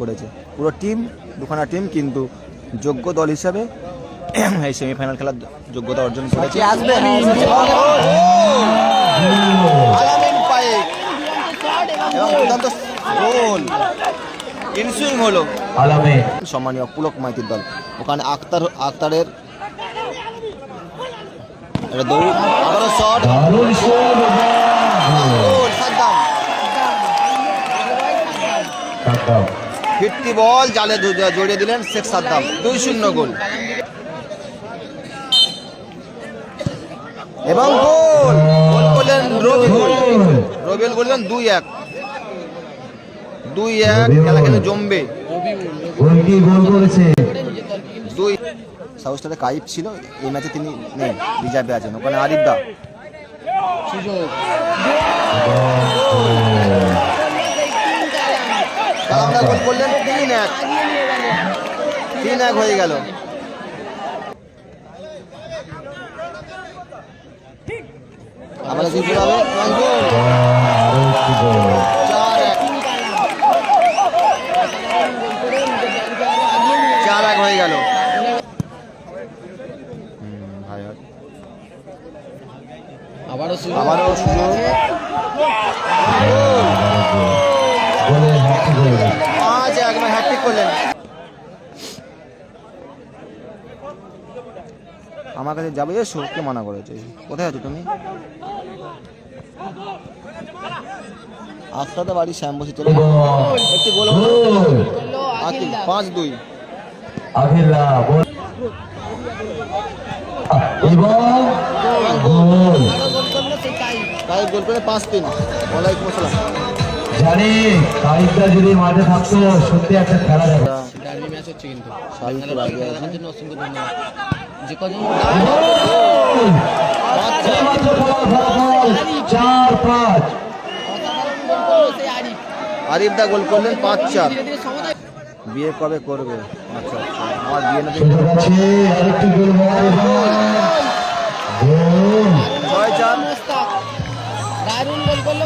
করেছে। পুরো টিম দুখানা টিম কিন্তু যোগ্য দল হিসাবে এই সেমিফাইনাল খেলার যোগ্যতা অর্জন করেছে। আসবে। এবং দুর্দান্ত গোল। ইনসুইং হলো। সম্মানীয় পুলক মাইতির দল। ওখানে আক্তার আক্তারের দৌড় আবারও শট দারুণ শট গোল সাদ্দাম। সাদ্দাম। ফিরতি বল, জালে জড়িয়ে দিলেন শেখ সাদ্দাম। দুই শূন্য গোল। এবং গোল! গোল করলেন রবিউল রবিউল বললেন দুই এক। দুই এক, খেলা কিন্তু জমবে। দুই কাইপ ছিল, এই ম্যাচে তিনি নেই, রিজার্ভে আছেন। ওখানে আরিফ দা গোল করলেন এক। তিন এক হয়ে গেল। আবার কি গোল চার এক। চার এক হয়ে গেল। আবারও আবারও সুযোগ গোলে হ্যাট্রিক হয়ে গেল পাঁচ একবার হ্যাট্রিক করলেন আমার কাছে যাবে এসো কে মানা করেছে। কোথায় আছো তুমি? আস্তাতে বাড়ি শ্যাম বসে চলে একটি গোল আকিল পাঁচ দুই। এবং গোল। করে পাঁচ তিন। ওয়ালাইকুম আসসালাম। জানি তারিখটা যদি মাঠে থাকতো সত্যি একটা খেলা দেখো ডার্বি ম্যাচ হচ্ছে কিন্তু। সাবিত তো আগে আছে। দেখার জন্য অসংখ্য ধন্যবাদ। যে কজন চার পাঁচ। আরিফ আরিফ দা গোল করলেন পাঁচ চার। বিয়ে কবে করবে? আচ্ছা আচ্ছা। আমার বিয়ে না আরেকটি গোল ছয় চার।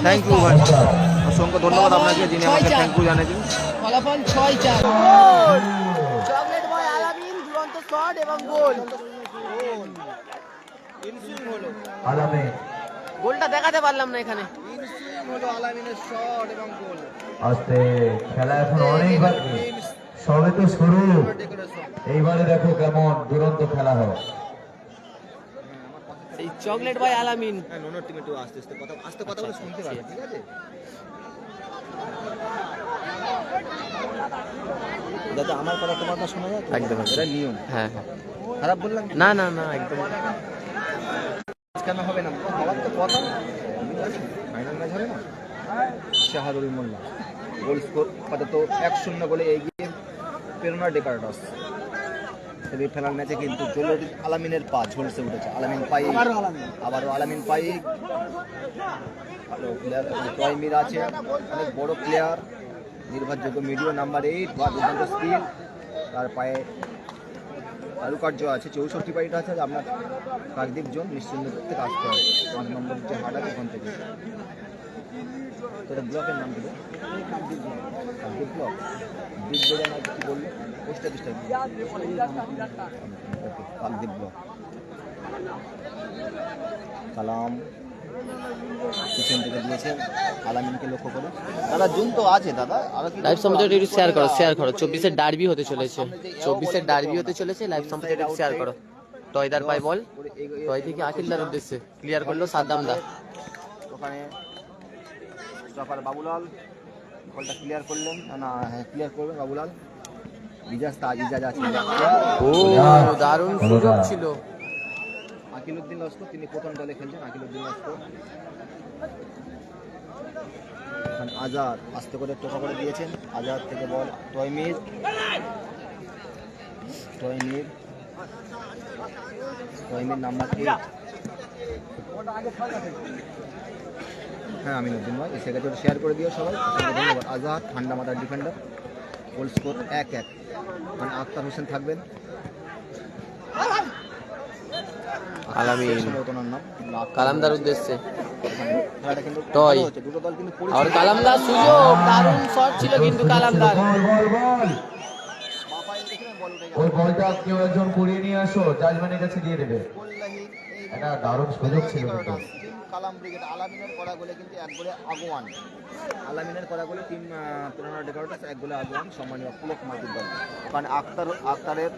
থ্যাংক ইউ ভাই। মোস্তাক। অসংখ্য ধন্যবাদ আপনাকে যিনি আমাকে থ্যাংক ইউ জানিয়েছেন ফলাফল ছয় চার। চকলেট বয় আলামিন দুরন্ত শট এবং গোল আলামে গোলটা দেখাতে পারলাম না এখানে। আস্তে খেলা এখন অনেক বাকি সবে তো শুরু। এইবারে দেখো কেমন দুরন্ত খেলা হয়। এই চকলেট বয় আলামিন। হ্যাঁ নোনর টিম একটু আস্তে আস্তে কথা আস্তে কথা বলে শুনতে পাবে ঠিক আছে? যাতে আমার কথা তোমার কথা শোনা যায়? একদম এটা নিয়ম। হ্যাঁ খারাপ বললাম না না না একদম। কেন হবে না? হওয়ার তো কথা। ফাইনাল ম্যাচ হবে না? শাহরুল মোল্লা। গোল স্কোর আপাতত এক শূন্য গোলে এগিয়ে প্রেরণা ডেকার্টস। সেমিফাইনাল ম্যাচে কিন্তু জলুর আলামিনের পা ঝলসে উঠেছে। আলামিন পাই আবারও আলামিন। পাই ভালো প্লেয়ার টয়মির আছে। অনেক বড় প্লেয়ার নির্ভরযোগ্য মিডিও নাম্বার এইট বা দুর্দান্ত স্কিল তার পায়ে কারুকার্য আছে চৌষট্টি বাড়িটা আছে। আপনার কাকদ্বীপ জোন নিশ্চিন্ত করতে কাজ করে। পাঁচ নম্বর যে হাট আছে ওখান থেকে। তোদের ব্লকের নাম কাকদ্বীপ ব্লক। দ্বীপ বেড়ে কি বলল? পোস্ট অফিসটা কি? ব্লক সালাম। পিছন থেকে দিয়েছেন আলামিনকে লক্ষ্য করে। দাদা জুন তো আছে দাদা। লাইভ সম্প্রচার একটু শেয়ার করো শেয়ার করো। চব্বিশের ডার্বি হতে চলেছে। চব্বিশের ডার্বি হতে চলেছে। লাইভ সম্প্রচার একটু শেয়ার করো। টয়দার পাই বল। টয় থেকে আকিলদার উদ্দেশ্যে। ক্লিয়ার করল সাদ্দাম দা। ওখানে স্টপার বাবুলাল। বলটা ক্লিয়ার করলেন। না, ক্লিয়ার করবেন বাবুলাল। ইজাজ তাজ ইজাজ আছে ও দারুণ সুযোগ ছিল। আকিলউদ্দিন লস্কর তিনি প্রথম দলে খেলছেন আকিলউদ্দিন লস্কর। আজাদ আস্তে করে টোকা করে দিয়েছেন। আজাদ থেকে বল তয়মির তয়মির তয়মির নাম্বার এইট হ্যাঁ আমিনুদ্দিন ভাই এসে গেছে শেয়ার করে দিও সবাই। ধন্যবাদ আজাদ ঠান্ডা মাথার ডিফেন্ডার গোল স্কোর এক এক। মানে আক্তার হোসেন থাকবেন। আলামিন। কালামদার উদ্দেশ্যে। টয়। আর কালামদার সুযোগ দারুণ শট ছিল কিন্তু কালামদার। ওই বলটা কেউ একজন কুড়িয়ে নিয়ে আসো কাছে দিয়ে দেবে। দারুণ সুযোগ ছিল কিন্তু। কালাম ব্রিগেড আলামিনের করা গোলে কিন্তু এক গোলে আগুয়ান। আলামিনের করা গোলে টিম পুরানো এক গোলে আগুয়ান সম্মানীয় পুলক মাটির দল। ওখানে আক্তার আক্তারের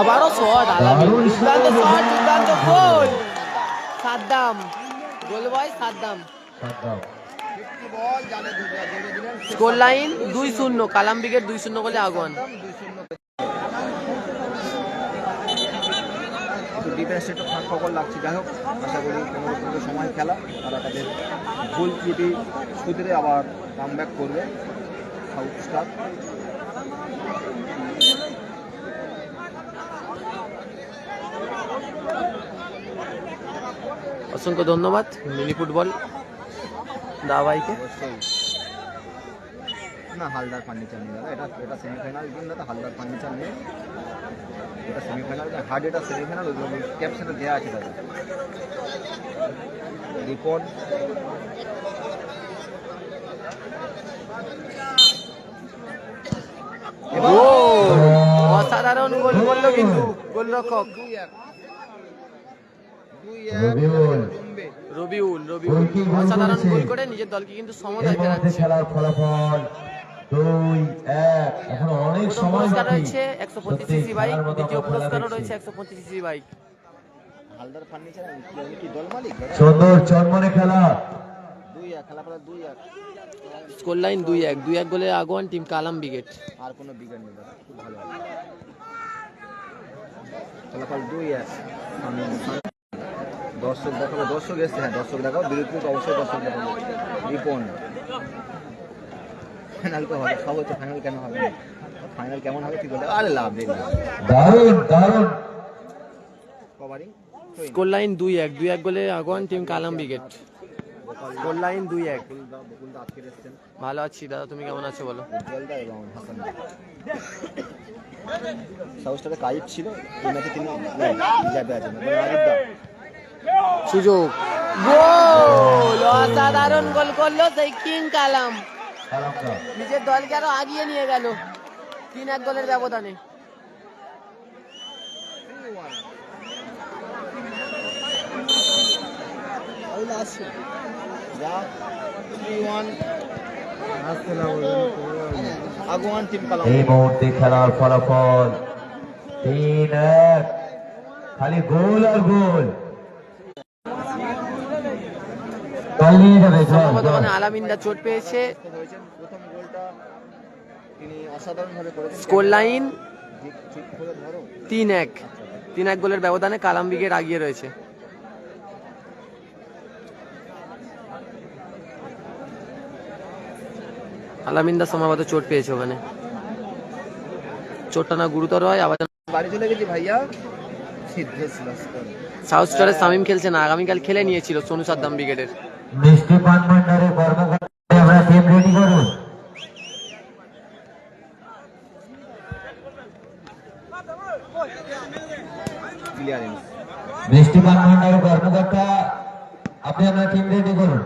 আবারও শট আলামিন দুর্দান্ত শট। দুর্দান্ত goal. Saddam goal boy Saddam. Saddam. Ball score line দুই শূন্য কালাম ব্রিগেড দুই শূন্য গোলে আগুয়ান। দুই শূন্য একটু ফাঁক ফকর লাগছে। যাই হোক আশা করি কোনো পনেরো সময় খেলা তারা তাদের ভুল ত্রুটি শুধরে আবার কাম ব্যাক করবে। সাউথ স্টার অসংখ্য ধন্যবাদ মিনি ফুটবল দাবাইকে। না হালদার ফার্নিচার নেই দাদা এটা এটা সেমিফাইনাল গেম দাদা হালদার ফার্নিচার নেই। এটা সেমিফাইনাল হার্ড এটা সেমিফাইনাল ক্যাপশনে দেওয়া আছে দাদা। রিপোর্ট অসাধারণ গোল করল কিন্তু গোলরক্ষক। রবিউল। রবিউল অসাধারণ। গোল করে নিজের দলকে কিন্তু সমতায় ফেরাচ্ছে। খেলার ফলাফল দুই এক। এখন অনেক সময় পুরস্কার রয়েছে একশো পঁচিশ সিসি বাইক দ্বিতীয় পুরস্কারও রয়েছে একশো পঁচিশ সিসি বাইক। হালদার ফার্নিচার কি দল মালিক? সুন্দর চন্মনে খেলা। দুই এক খেলা খেলা দুই এক। স্কোর লাইন দুই এক দুই এক গোলে আগুয়ান টিম কালাম ব্রিগেড আর কোনো বিজ্ঞান নেই দাদা খুব ভালো ফলাফল দুই এক। আমি দর্শক দেখাবো দর্শক এসছে হ্যাঁ দর্শক দেখাবো। বিরোধী অবশ্যই দর্শক দেখাবো। রিপন। ফাইনাল তো হবে সব হচ্ছে ফাইনাল কেন হবে? ফাইনাল কেমন হবে ঠিক বলতে আরে লাভ নেই দারুণ দারুণ। কভারিং স্কোর লাইন দুই এক দুই এক গোলে আগুয়ান team Kalam brigade score line দুই এক। ভালো আছি দাদা তুমি কেমন আছো বলো? উজ্জ্বলদা এবং হাসান। সাউথ স্টারে কাইট ছিল এই ম্যাচে তিনি রিজার্ভে আছেন সুযোগ। গোল অসাধারণ গোল করল সেই কিং কালাম। নিজের দলকে আরও আগিয়ে নিয়ে গেল তিন এক গোলের ব্যবধানে। এই মুহূর্তে খেলার ফলাফল তিন এক। খালি গোল আর গোল। বর্তমানে আলামিন্দা চোট পেয়েছে। হয়েছেন প্রথম গোলটা তিনি অসাধারণভাবে করেছেন। স্কোর লাইন ঠিক করে ধরো। তিন এক। তিন এক গোলের ব্যবধানে কালাম ব্রিগেড আগিয়ে রয়েছে আলামিন্দা সম্ভবত চোট পেয়েছে ওখানে। চোটটা না গুরুতর হয় আবার বাড়ি চলে গেছি ভাইয়া সাউথ স্টারে সামিম খেলছে না আগামীকাল খেলে নিয়েছিল সোনু সাদ্দাম ব্রিগেডের। মিষ্টি পান ভান্ডারে আমরা টিম রেডি করুন ক্লিয়ারেন্স মিষ্টি পান ভান্ডারে কর্মকর্তা আপনি আপনার টিম রেডি করুন।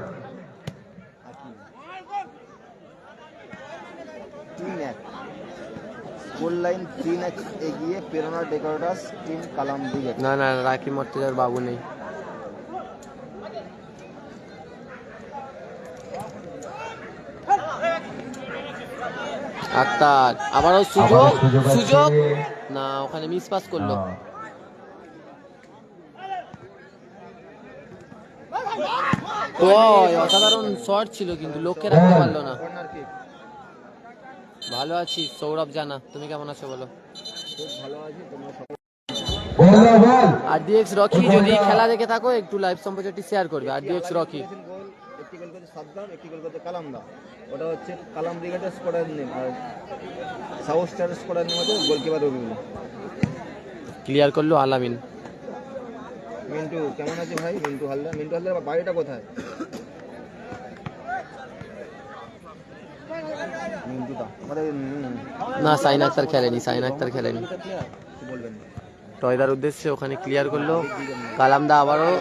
তিন লাইন তিন এক এগিয়ে প্রেরণা ডেকোরেটার্স টিম কালাম না না রাকি মর্তেজার বাবু নেই। আক্তার আবারও সুযোগ সুযোগ না ওখানে মিস পাস করল হ্যাঁ। ওই অসাধারণ শট ছিল কিন্তু লক্ষ্যে রাখতে পারল না। ভালো আছি সৌরভ জানা তুমি কেমন আছো বলো? খুব ভালো আছে তোমরা সবাই বল দাও, বল। আর ডিএক্স রকি যদি খেলা দেখে থাকো একটু লাইভ সম্প্রচারটি শেয়ার করবে। R DX Rocky. একটি গোল করেছে সাদ্দাম একটি গোল করেছে কালামদা। ওটা হচ্ছে কালাম ব্রিগেডের স্কোয়াডের নেম আর সাউথ স্টার স্কোয়াডের নেম হচ্ছে গোলকিপার রবিউল ক্লিয়ার করল আলামিন। মিন্টু কেমন আছে ভাই? মিন্টু হালদার। মিন্টু হালদার বাড়িটা কোথায়? না সাইন আক্তার খেলেনি সাইন আক্তার খেলেনি। টয়দার উদ্দেশ্যে ওখানে ক্লিয়ার করল। কালামদা আবারও।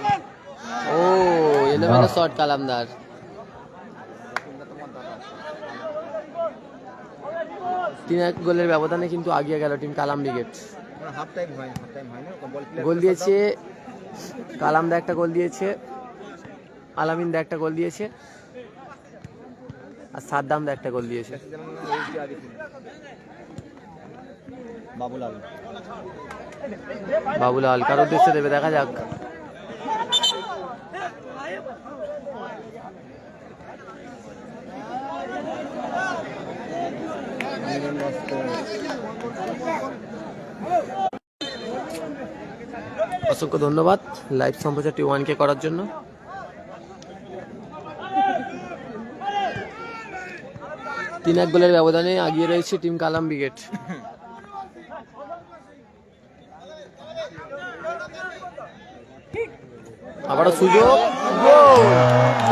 ও এলোমেলো শট কালামদার। তিন এক গোলের ব্যবধানে কিন্তু আগিয়ে গেল টিম কালাম ব্রিগেড। গোল দিয়েছে কালামদা একটা গোল দিয়েছে আলামিনদা একটা গোল দিয়েছে আর সাদ্দামদা একটা গোল দিয়েছে। বাবুলাল বাবুলাল কার উদ্দেশ্যে দেবে? দেখা যাক। অসংখ্য ধন্যবাদ লাইভ সম্প্রচারটি ওয়ান কে করার জন্য। তিন এক গোলের ব্যবধানে আগিয়ে রয়েছে টিম কালাম ব্রিগেড। আবারও সুযোগ!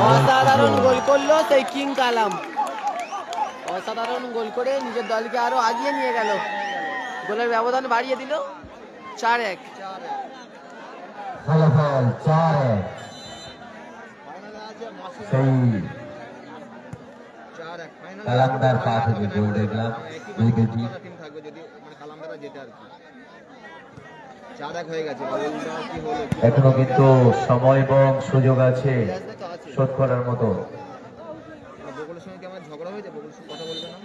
অসাধারণ গোল করল সেই কিং কালাম। অসাধারণ গোল করে নিজের দলকে আরও আগিয়ে নিয়ে গেল। গোলের ব্যবধান বাড়িয়ে দিল চার এক। ফলাফল চার। এক সেই কালামদার পা থেকে গোল দেখলাম। দুই থাকবে যদি মানে কালামদারা যেতে আর কি এখনও কিন্তু সময় এবং সুযোগ আছে শোধ করার মতো আর বকুলের সঙ্গে কি আমার ঝগড়া হয়েছে বকুলের সঙ্গে কথা বলবে না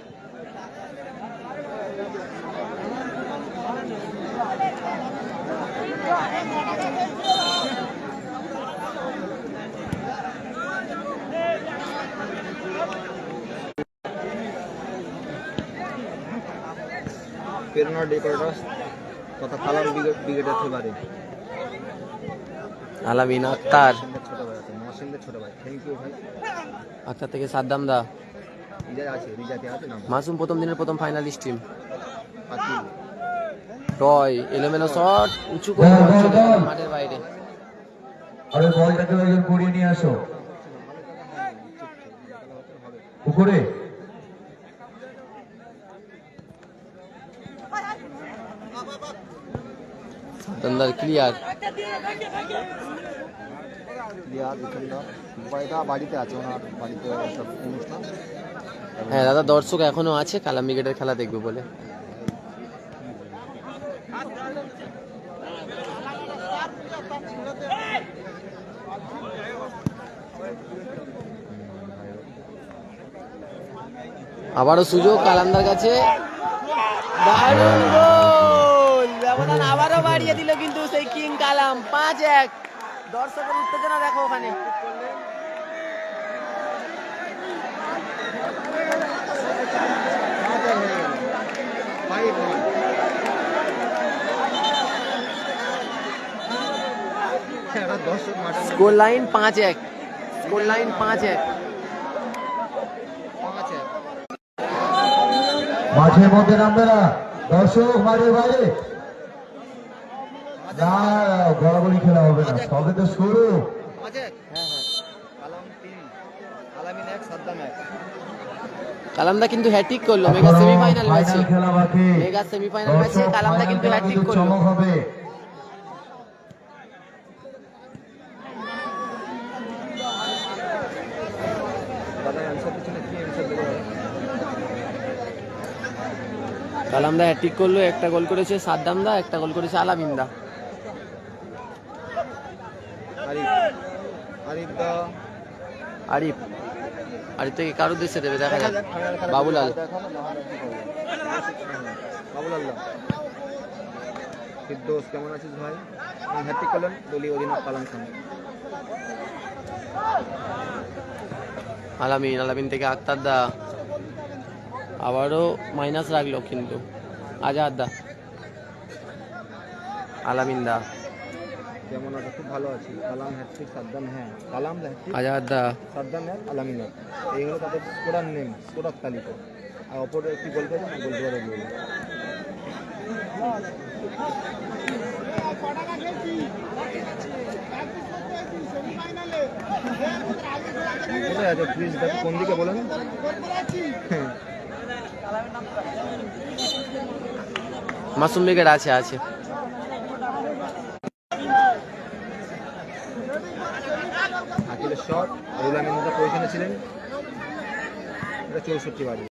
প্রেরণা ডেকোরেটার্স তথা কালাম ব্রিগেড ব্রিগেডের ফেভারে আলামিন আক্তার ছোট ভাই আছে মহসিনদের ছোট ভাই থ্যাংক ইউ ভাই আক্তার থেকে সাদ্দাম দা রিজা আছে রিজাতে আছে নাম মাসুম প্রথম দিনের প্রথম ফাইনালিস্ট টিম টয় এলোমেলো শট উঁচু করে মাঠের বাইরে আর বলটাকে ওইজন করিয়ে নিয়ে আসো উপরে সাদ্দামদার ক্লিয়ার বাড়িতে আছে বাড়িতে হ্যাঁ দাদা, দর্শক এখনও আছে, কালাম ব্রিগেডের খেলা দেখবে বলে। আবারও সুযোগ, কালামদার কাছে। দারুণ ব্যবধান আবারও বাড়িয়ে দিল কিন্তু সেই কিং কালাম। পাঁচ এক। দর্শকের উত্তেজনা দেখো ওখানে। দর্শক মাঠের বাইরে। না গড়াগড়ি খেলা হবে না। সবে তো শুরু। এক হ্যাঁ হ্যাঁ। কালাম তিন আলামিন এক সাদ্দাম এক। কালামদা কিন্তু হ্যাট্রিক করল। মেগা সেমিফাইনাল ম্যাচে মেগা সেমিফাইনাল ম্যাচে কালামদা কিন্তু হ্যাট্রিক করল। চমক হবে? কালামদা হ্যাট্রিক করল। একটা গোল করেছে সাদ্দামদা একটা গোল করেছে আলামিনদা আরিফ আরিফ দা আরিফ। আরিফ থেকে কার উদ্দেশ্যে দেবে? দেখা যাক। বাবুলাল? বাবুলাল ফিরদোস কেমন আছিস ভাই? হ্যাট্রিক করলেন? দলীয় অধিনায়ক কালাম খান। আলামিন আলামিন থেকে আক্তার দা। আবারও মাইনাস রাখল কিন্তু। আজাদ দা। আলামিন দা। কেমন আছে খুব ভালো আছি। কালাম হ্যাট্রিক সাদ্দাম হ্যাঁ কালাম হ্যাট্রিক আজাদ সাদ্দাম এক আলামিন এই হলো তাদের স্কোরার নেম স্কোরার তালিকা আর অপরে একটি গোল করেছে না গোল গোল কোথায় আছে? প্লিজ দেখো কোন দিকে বলেন মাসুম ব্রিগেড আছে আছে। আমিন দাদা পজিশনে ছিলেন। এটা চৌষট্টি বাজে